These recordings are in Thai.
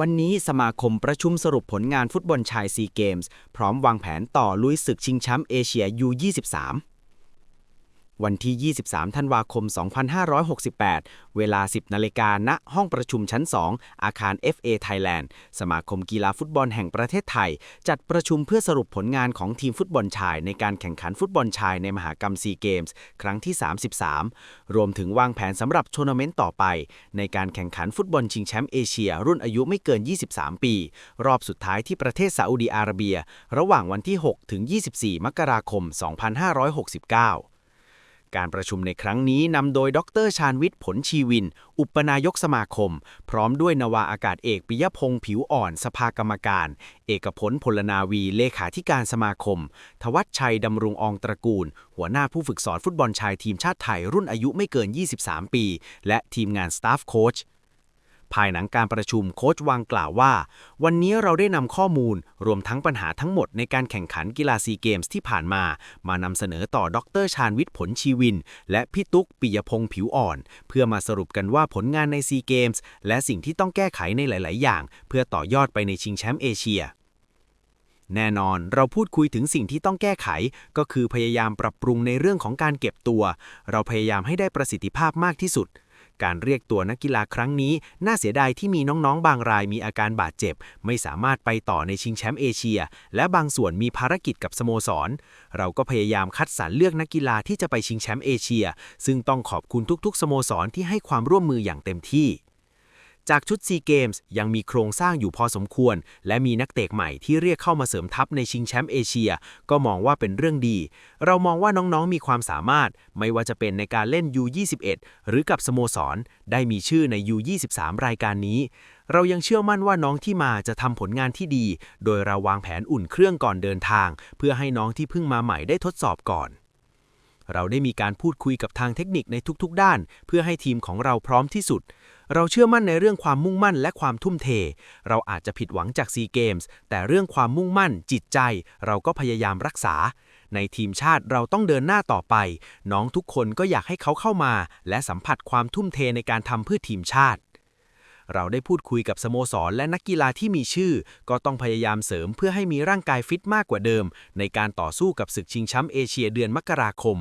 วันนี้สมาคมประชุมสรุปผลงานฟุตบอลชายซีเกมส์ พร้อมวางแผนต่อลุยศึกชิงแชมป์เอเชีย U23 วันที่ 23 ธันวาคม 2568 เวลา 10 นาฬิกาณห้องประชุมชั้น 2 อาคาร FA Thailand สมาคมกีฬาฟุตบอลแห่งประเทศไทย จัดประชุมเพื่อสรุปผลงานของทีมฟุตบอลชาย ในการแข่งขันฟุตบอลชายในมหากรรมซีเกมส์ครั้งที่ 33 รวมถึงวางแผนสำหรับทัวร์นาเมนต์ต่อไป ในการแข่งขันฟุตบอลชิงแชมป์เอเชีย รุ่นอายุไม่เกิน 23 ปี รอบสุดท้ายที่ประเทศซาอุดีอาระเบีย ระหว่างวันที่ 6 ถึง 24 มกราคม 2569 การประชุมในครั้งนี้นำโดยดรชาญวิทย์ผลชีวิน อุปนายกสมาคม พร้อมด้วยนวาอากาศเอกปิยพงศ์ผิวอ่อน สภากรรมการ เอกผลพลนาวีเลขาธิการสมาคม ทวัชชัยดำรงอองตระกูล หัวหน้าผู้ฝึกสอนฟุตบอลชายทีมชาติไทยรุ่นอายุไม่เกิน 23 ปี และทีมงานสตาฟโค้ช ภายหลังการประชุมโค้ชวังกล่าวว่า วันนี้เราได้นำข้อมูลรวมทั้งปัญหาทั้งหมดในการแข่งขันกีฬาซีเกมส์ที่ผ่านมา มานำเสนอต่อดรชาญวิทย์ผลชีวิน และพี่ตุ๊กปิยพงษ์ผิวอ่อน เพื่อมาสรุปกันว่าผลงานในซีเกมส์และสิ่งที่ต้องแก้ไขในหลาย ๆ อย่าง เพื่อต่อยอดไปในชิงแชมป์เอเชียแน่นอนเราพูดคุยถึงสิ่งที่ต้องแก้ไข ก็คือพยายามปรับปรุงในเรื่องของการเก็บตัว เราพยายามให้ได้ประสิทธิภาพมากที่สุด การเรียกตัวนักกีฬาครั้งนี้ น่าเสียดายที่มีน้องๆ บางรายมีอาการบาดเจ็บ ไม่สามารถไปต่อในชิงแชมป์เอเชีย และบางส่วนมีภารกิจกับสโมสร เราก็พยายามคัดสรรเลือกนักกีฬาที่จะไปชิงแชมป์เอเชีย ซึ่งต้องขอบคุณทุกๆ สโมสรที่ให้ความร่วมมืออย่างเต็มที่ จากชุดซีเกมส์ยังมีโครงสร้างอยู่พอสมควร และมีนักเตะใหม่ที่เรียกเข้ามาเสริมทัพในชิงแชมป์เอเชีย ก็มองว่าเป็นเรื่องดี เรามองว่าน้องๆมีความสามารถ ไม่ว่าจะเป็นในการเล่น U21 หรือกับสโมสร ได้มีชื่อใน U23 รายการนี้ เรายังเชื่อมั่นว่าน้องที่มาจะทำผลงานที่ดี โดยเราวางแผนอุ่นเครื่องก่อนเดินทาง เพื่อให้น้องที่เพิ่งมาใหม่ได้ทดสอบก่อน เราได้มีการพูดคุยกับทางเทคนิคในทุกๆ ด้าน เพื่อให้ทีมของเราพร้อมที่สุด เราเชื่อมั่นในเรื่องความมุ่งมั่นและความทุ่มเท เราอาจจะผิดหวังจากซีเกมส์แต่เรื่องความมุ่งมั่น จิตใจ เราก็พยายามรักษา ในทีมชาติเราต้องเดินหน้าต่อไป น้องทุกคนก็อยากให้เขาเข้ามา และสัมผัสความทุ่มเทในการทำเพื่อทีมชาติ เราได้พูดคุยกับสโมสรและนักกีฬาที่มีชื่อ ก็ต้องพยายามเสริมเพื่อให้มีร่างกายฟิตมากกว่าเดิม ในการต่อสู้กับศึกชิงแชมป์เอเชียเดือนมกราคม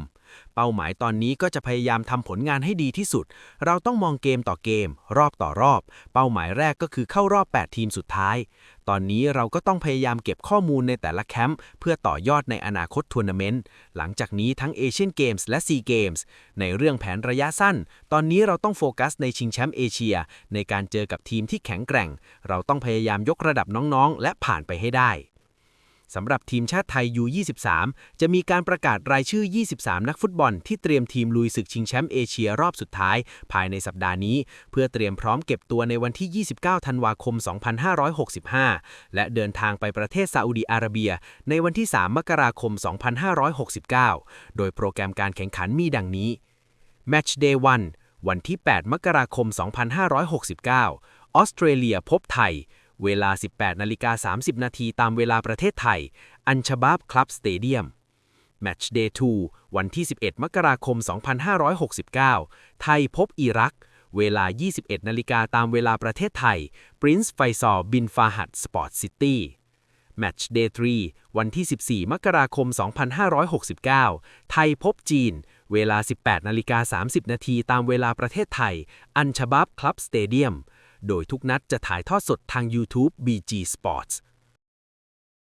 เป้าหมายตอนนี้ก็จะพยายามทำผลงานให้ดีที่สุด เราต้องมองเกมต่อเกม รอบต่อรอบ เป้าหมายแรกก็คือเข้ารอบ 8 ทีมสุดท้าย ตอนนี้เราก็ต้องพยายามเก็บข้อมูลในแต่ละแคมป์เพื่อต่อยอดในอนาคตทัวร์นาเมนต์ หลังจากนี้ทั้งเอเชียนเกมส์และซีเกมส์ในเรื่องแผนระยะสั้น ตอนนี้เราต้องโฟกัสในชิงแชมป์เอเชีย ในการเจอกับทีมที่แข็งแกร่ง เราต้องพยายามยกระดับน้องๆ และผ่านไปให้ได้ สำหรับทีมชาติไทย U23 จะมีการประกาศรายชื่อ 23 นักฟุตบอลที่เตรียมทีมลุยศึกชิงแชมป์เอเชียรอบสุดท้าย ภายในสัปดาห์นี้ เพื่อเตรียมพร้อมเก็บตัวในวันที่ 29 ธันวาคม 2565 และเดินทางไปประเทศซาอุดีอาระเบีย ในวันที่ 3 มกราคม 2569 โดยโปรแกรมการแข่งขันมีดังนี้ Match Day 1วันที่ 8 มกราคม 2569 ออสเตรเลียพบไทย เวลา 18นาฬิกา30 นาทีตามเวลาประเทศไทย อันชบาบคลับสเตเดียม Match Day 2 วันที่ 11 มกราคม 2569 ไทยพบอิรัก เวลา 21 นาฬิกาตามเวลาประเทศไทย Prince Faisal bin Fahad Sport City Match Day 3 วันที่ 14 มกราคม 2569 ไทยพบจีน เวลา 18 นาฬิกา 30 นาทีตามเวลาประเทศไทย อันชบับคลับสเตเดียม โดยทุกนัดจะถ่ายทอดสดทาง YouTube BG Sports